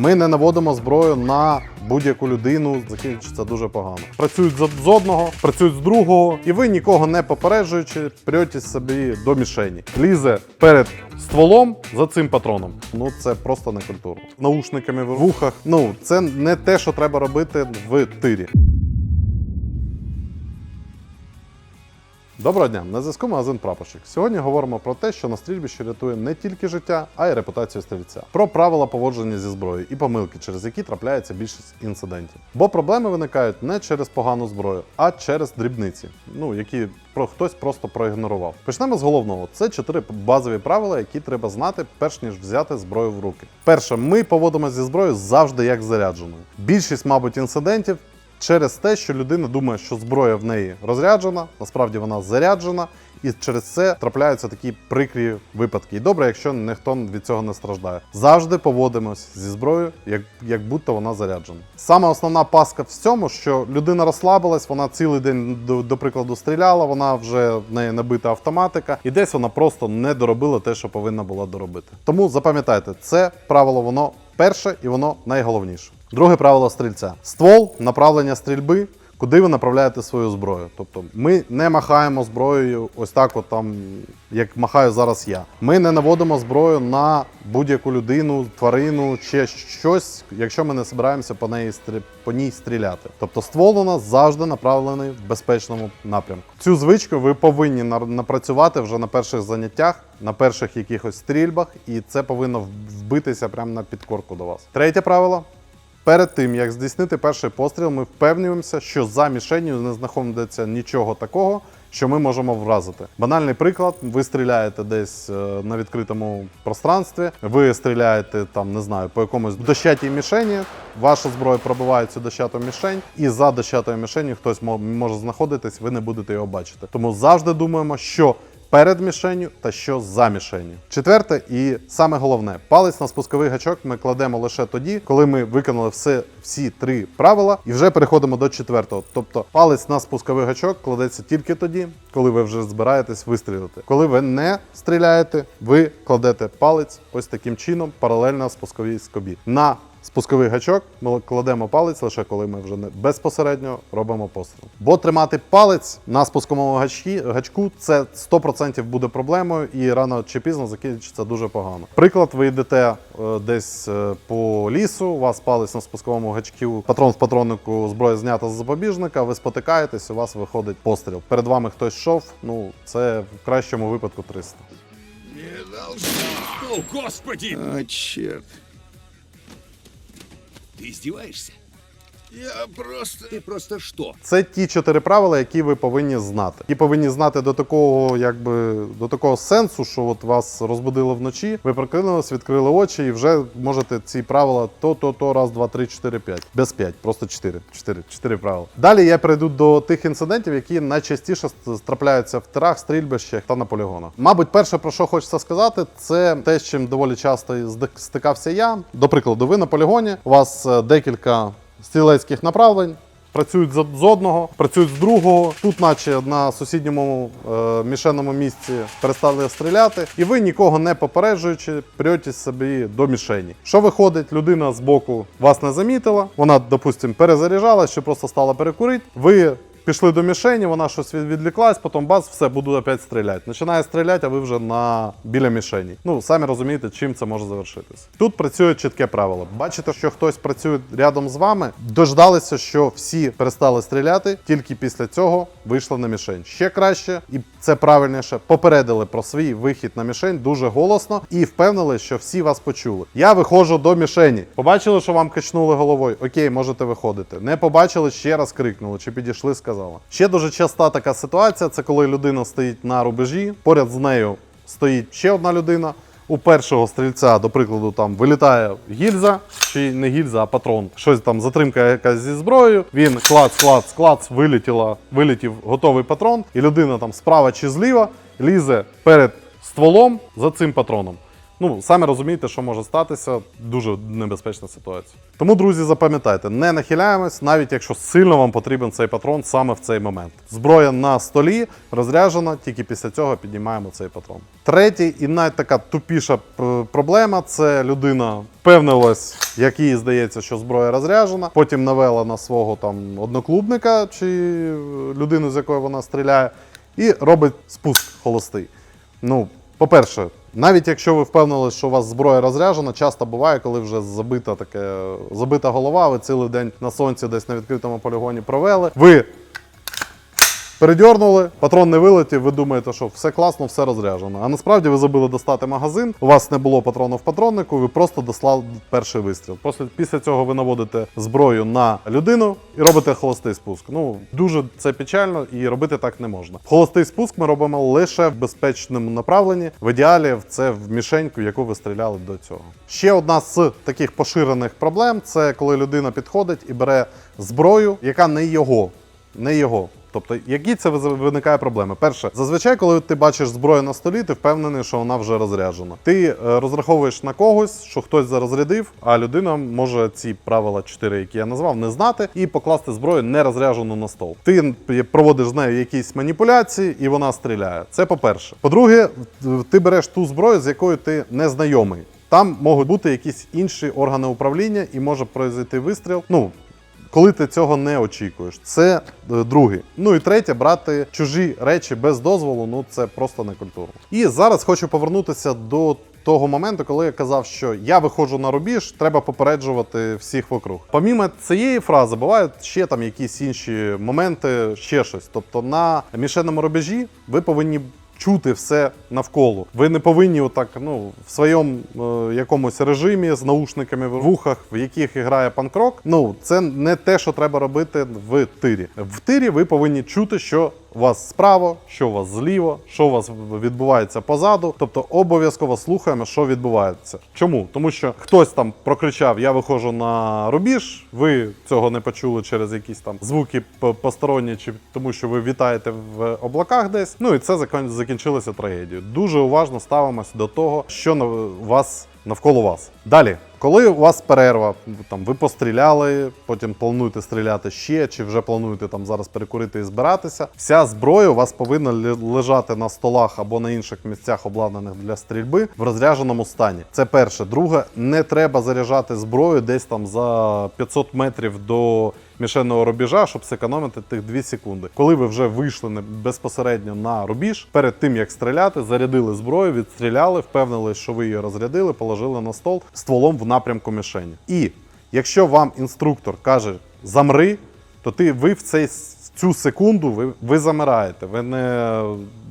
Ми не наводимо зброю на будь-яку людину, закінчиться дуже погано. Працюють з- одного, працюють з другого, і ви нікого не попереджуючи, прете собі до мішені. Лізе перед стволом за цим патроном. Ну це просто не культура. Наушниками в вухах. Ну це не те, що треба робити в тирі. Доброго дня, на зв'язку магазин Прапорщик. Сьогодні говоримо про те, що на стрільбищі рятує не тільки життя, а й репутацію стрільця. Про правила поводження зі зброєю і помилки, через які трапляється більшість інцидентів. Бо проблеми виникають не через погану зброю, а через дрібниці, ну які про хтось просто проігнорував. Почнемо з головного: це чотири базові правила, які треба знати, перш ніж взяти зброю в руки. Перше, ми поводимося зі зброєю завжди як зарядженою. Більшість, мабуть, інцидентів через те, що людина думає, що зброя в неї розряджена, насправді вона заряджена, і через це трапляються такі прикрі випадки. І добре, якщо ніхто від цього не страждає. Завжди поводимось зі зброєю, як, як будто вона заряджена. Саме основна паска в цьому, що людина розслабилась, вона цілий день, до, до прикладу, стріляла, вона вже в неї набита автоматика, і десь вона просто не доробила те, що повинна була доробити. Тому запам'ятайте, це правило воно перше і воно найголовніше. Друге правило стрільця: ствол, направлення стрільби. Куди ви направляєте свою зброю? Тобто ми не махаємо зброєю ось так, от там, як махаю зараз я. Ми не наводимо зброю на будь-яку людину, тварину чи щось, якщо ми не збираємося по неї стрі- по ній стріляти. Тобто ствол у нас завжди направлений в безпечному напрямку. Цю звичку ви повинні напрацювати вже на перших заняттях, на перших якихось стрільбах, і це повинно вбитися прямо на підкорку до вас. Третє правило. Перед тим як здійснити перший постріл, ми впевнюємося, що за мішенью не знаходиться нічого такого, що ми можемо вразити. Банальний приклад: ви стріляєте десь е, на відкритому пространстві, ви стріляєте там, не знаю, по якомусь дощатій мішені. Ваша зброя пробиває цю дощату мішень, і за дощатою мішенью хтось може знаходитись, ви не будете його бачити. Тому завжди думаємо, що перед мішенню та що за мішенню. Четверте, і саме головне, палець на спусковий гачок ми кладемо лише тоді, коли ми виконали все, всі три правила, і вже переходимо до четвертого. Тобто палець на спусковий гачок кладеться тільки тоді, коли ви вже збираєтесь вистрілити. Коли ви не стріляєте, ви кладете палець ось таким чином, паралельно спусковій скобі. На Спусковий гачок ми кладемо палець лише коли ми вже не безпосередньо робимо постріл. Бо тримати палець на спусковому гачку це 100% буде проблемою, і рано чи пізно закінчиться дуже погано. Приклад, ви йдете е, десь е, по лісу, у вас палець на спусковому гачку, патрон в патроннику, зброя знята з запобіжника, ви спотикаєтесь, у вас виходить постріл. Перед вами хтось йшов, ну це в кращому випадку 300. О, господи! А, черт. Ты издеваешься? Я просто... Ты просто что? Це ті чотири правила, які ви повинні знати. Які повинні знати до такого, якби до такого сенсу, що от вас розбудило вночі, ви прокинулись, відкрили очі і вже можете ці правила то, то, то, раз, два, три, чотири, п'ять. Без п'ять, просто чотири. Чотири, чотири правила. Далі я перейду до тих інцидентів, які найчастіше трапляються в тирах, стрільбищах та на полігонах. Мабуть, перше про що хочеться сказати, це те, з чим доволі часто стикався я. До прикладу, ви на полігоні, у вас е, декілька стрілецьких направлень. Працюють з одного, працюють з другого. Тут, наче на сусідньому е, мішеному місці перестали стріляти, і ви нікого не попереджуючи, прете собі до мішені. Що виходить, людина з боку вас не замітила, вона, допустимо, перезаряджала, що просто стала перекурити. Ви пішли до мішені, вона щось від- потім бац, все, буду опять стріляти. Починає стріляти, а ви вже біля мішені. Ну, самі розумієте, чим це може завершитись. Тут працює чітке правило. Бачите, що хтось працює рядом з вами, дождалися, що всі перестали стріляти, тільки після цього вийшли на мішень. Ще краще, і це правильніше, попередили про свій вихід на мішень дуже голосно і впевнили, що всі вас почули. Я виходжу до мішені. Побачили, що вам качнули головою. Окей, можете виходити. Не побачили, ще раз крикнули, чи підійшли, сказали. Ще дуже часта така ситуація: це коли людина стоїть на рубежі, поряд з нею стоїть ще одна людина. У першого стрільця, до прикладу, там вилітає гільза, чи не гільза, а патрон. Щось там затримка якась зі зброєю. Він клац, клац, клац, вилетіла, вилетів готовий патрон, і людина там справа чи зліва лізе перед стволом за цим патроном. Ну, самі розумієте, що може статися. Дуже небезпечна ситуація. Тому, друзі, запам'ятайте, не нахиляємось, навіть якщо сильно вам потрібен цей патрон саме в цей момент. Зброя на столі розряджена, тільки після цього піднімаємо цей патрон. Третій і навіть така тупіша проблема це людина впевнилась, як їй здається, що зброя розряджена. Потім навела на свого там одноклубника чи людину, з якої вона стріляє, і робить спуск холостий. Ну, по-перше, навіть якщо ви впевнили, що у вас зброя розряджена, часто буває, коли вже забита таке, забита голова, ви цілий день на сонці десь на відкритому полігоні провели. Ви передьорнули, патрон не вилетів, ви думаєте, що все класно, все розряджено. А насправді ви забули достати магазин, у вас не було патрону в патроннику, ви просто дослали перший вистріл. Після, після цього ви наводите зброю на людину і робите холостий спуск. Ну дуже це печально і робити так не можна. Холостий спуск ми робимо лише в безпечному направленні. В ідеалі це в мішеньку, яку ви стріляли до цього. Ще одна з таких поширених проблем це коли людина підходить і бере зброю, яка не його, не його. Тобто, які це виникає проблеми? Перше, зазвичай, коли ти бачиш зброю на столі, ти впевнений, що вона вже розряджена. Ти е, розраховуєш на когось, що хтось зарозрядив, а людина може ці правила 4, які я назвав, не знати і покласти зброю не розряджену на стол. Ти проводиш з нею якісь маніпуляції, і вона стріляє. Це по-перше. По-друге, ти береш ту зброю, з якою ти не знайомий. Там можуть бути якісь інші органи управління, і може произойти вистріл. Ну, коли ти цього не очікуєш. Це е, другий. Ну і третє, брати чужі речі без дозволу, ну це просто не культурно. І зараз хочу повернутися до. Того моменту, коли я казав, що я виходжу на рубіж, треба попереджувати всіх вокруг. Помімо цієї фрази, бувають ще там якісь інші моменти, ще щось. Тобто на мішеному рубежі ви повинні чути все навколо. Ви не повинні отак, ну, в своєму е, якомусь режимі з наушниками в вухах, в яких грає панкрок. Ну, це не те, що треба робити в тирі. В тирі ви повинні чути, що у вас справа, що у вас зліво, що у вас відбувається позаду. Тобто обов'язково слухаємо, що відбувається. Чому? Тому що хтось там прокричав: Я виходжу на рубіж. Ви цього не почули через якісь там звуки посторонні, чи тому, що ви вітаєте в облаках десь. Ну і це закінчилося трагедією. Дуже уважно ставимося до того, що у вас навколо вас. Далі, коли у вас перерва, там ви постріляли, потім плануєте стріляти ще, чи вже плануєте там зараз перекурити і збиратися. Вся зброя у вас повинна ле- лежати на столах або на інших місцях, обладнаних для стрільби, в розрядженому стані. Це перше. Друге, не треба заряджати зброю десь там за 500 метрів до мішенного рубежа, щоб зекономити тих 2 секунди. Коли ви вже вийшли безпосередньо на рубіж, перед тим як стріляти, зарядили зброю, відстріляли, впевнили, що ви її розрядили, положили на стол стволом в напрямку мішені. І якщо вам інструктор каже замри, то ти ви в цей цю секунду ви, ви замираєте. Ви не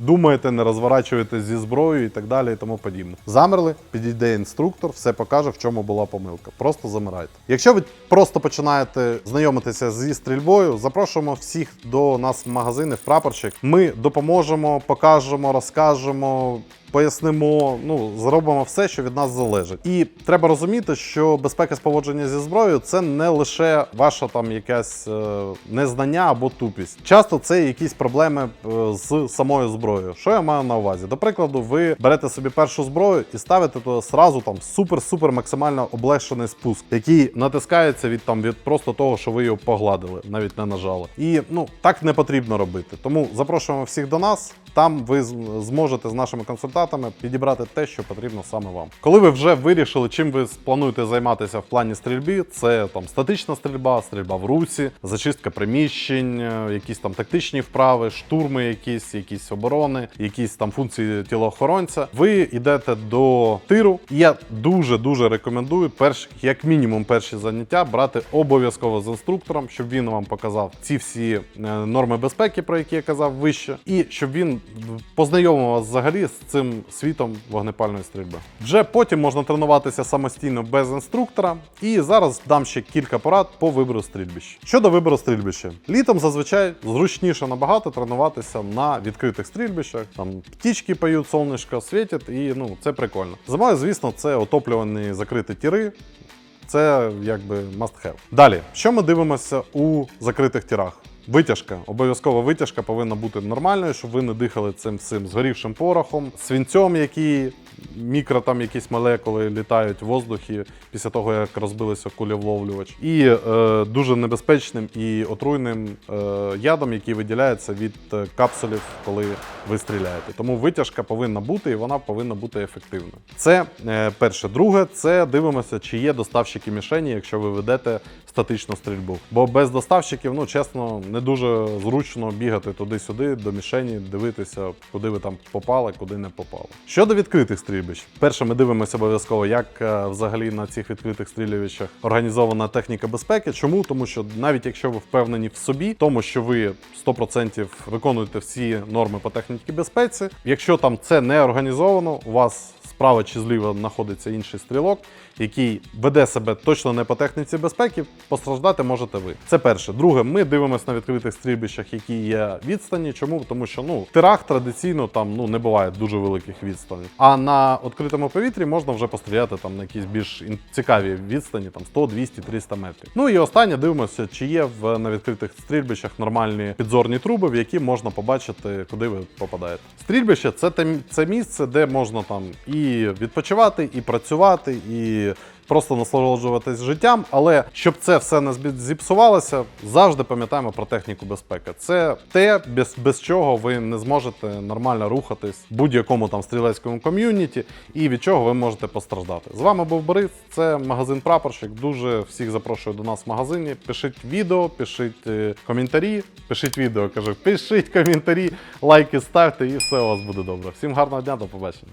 думаєте, не розворачуєтесь зі зброєю і так далі, і тому подібне. Замерли, підійде інструктор, все покаже, в чому була помилка. Просто замирайте. Якщо ви просто починаєте знайомитися зі стрільбою, запрошуємо всіх до нас в магазини в прапорчик. Ми допоможемо, покажемо, розкажемо. Пояснимо, ну зробимо все, що від нас залежить. І треба розуміти, що безпека з поводження зі зброєю це не лише ваша там якась е, незнання або тупість. Часто це якісь проблеми е, з самою зброєю. Що я маю на увазі? До прикладу, ви берете собі першу зброю і ставите туди сразу там супер-супер максимально облегшений спуск, який натискається від там від просто того, що ви його погладили, навіть не нажали. І ну так не потрібно робити. Тому запрошуємо всіх до нас. Там ви зможете з нашими консультантами підібрати те, що потрібно саме вам. Коли ви вже вирішили, чим ви плануєте займатися в плані стрільби, це там статична стрільба, стрільба в русі, зачистка приміщень, е, якісь там тактичні вправи, штурми, якісь, якісь оборони, якісь там функції тілоохоронця. Ви йдете до тиру. Я дуже дуже рекомендую перш, як мінімум, перші заняття брати обов'язково з інструктором, щоб він вам показав ці всі е, норми безпеки, про які я казав вище, і щоб він познайомив вас взагалі з цим світом вогнепальної стрільби. Вже потім можна тренуватися самостійно без інструктора. І зараз дам ще кілька порад по вибору стрільбища. Щодо вибору стрільбища, літом зазвичай зручніше набагато тренуватися на відкритих стрільбищах. Там птічки поють, сонечко світять, і ну це прикольно. Зимою, звісно, це отоплювані закриті тіри. Це якби must have. Далі, що ми дивимося у закритих тірах? Витяжка, обов'язково витяжка повинна бути нормальною, щоб ви не дихали цим всім згорівшим порохом, свинцем, який мікро там якісь молекули літають в воздухі після того, як розбилися кулевловлювач. І е, дуже небезпечним і отруйним е, ядом, який виділяється від е, капсулів, коли ви стріляєте. Тому витяжка повинна бути і вона повинна бути ефективною. Це е, перше. Друге, це дивимося, чи є доставщики мішені, якщо ви ведете статичну стрільбу. Бо без доставщиків, ну чесно, не дуже зручно бігати туди-сюди, до мішені, дивитися, куди ви там попали, куди не попали. Щодо відкритих стрільбищ, перше, ми дивимося обов'язково, як е, взагалі на цих відкритих стрільбищах організована техніка безпеки. Чому? Тому що навіть якщо ви впевнені в собі, тому що ви 100% виконуєте всі норми по техніці безпеці, якщо там це не організовано, у вас справа чи зліва знаходиться інший стрілок, який веде себе точно не по техніці безпеки, постраждати можете ви. Це перше. Друге, ми дивимося на відкритих стрільбищах, які є відстані. Чому? Тому що ну в тирах традиційно там ну не буває дуже великих відстаней. А на відкритому повітрі можна вже постріляти там на якісь більш цікаві відстані, там 100, 200, 300 метрів. Ну і останнє дивимося, чи є в на відкритих стрільбищах нормальні підзорні труби, в які можна побачити, куди ви попадаєте. Стрільбище це те це місце, де можна там і відпочивати, і працювати, і просто насолоджуватись життям. Але щоб це все не зіпсувалося, завжди пам'ятаємо про техніку безпеки. Це те, без, без чого ви не зможете нормально рухатись в будь-якому там стрілецькому ком'юніті, і від чого ви можете постраждати. З вами був Борис, це магазин Прапорщик. Дуже всіх запрошую до нас в магазині. Пишіть відео, пишіть е, коментарі, пишіть відео, кажу, пишіть коментарі, лайки ставте, і все у вас буде добре. Всім гарного дня, до побачення.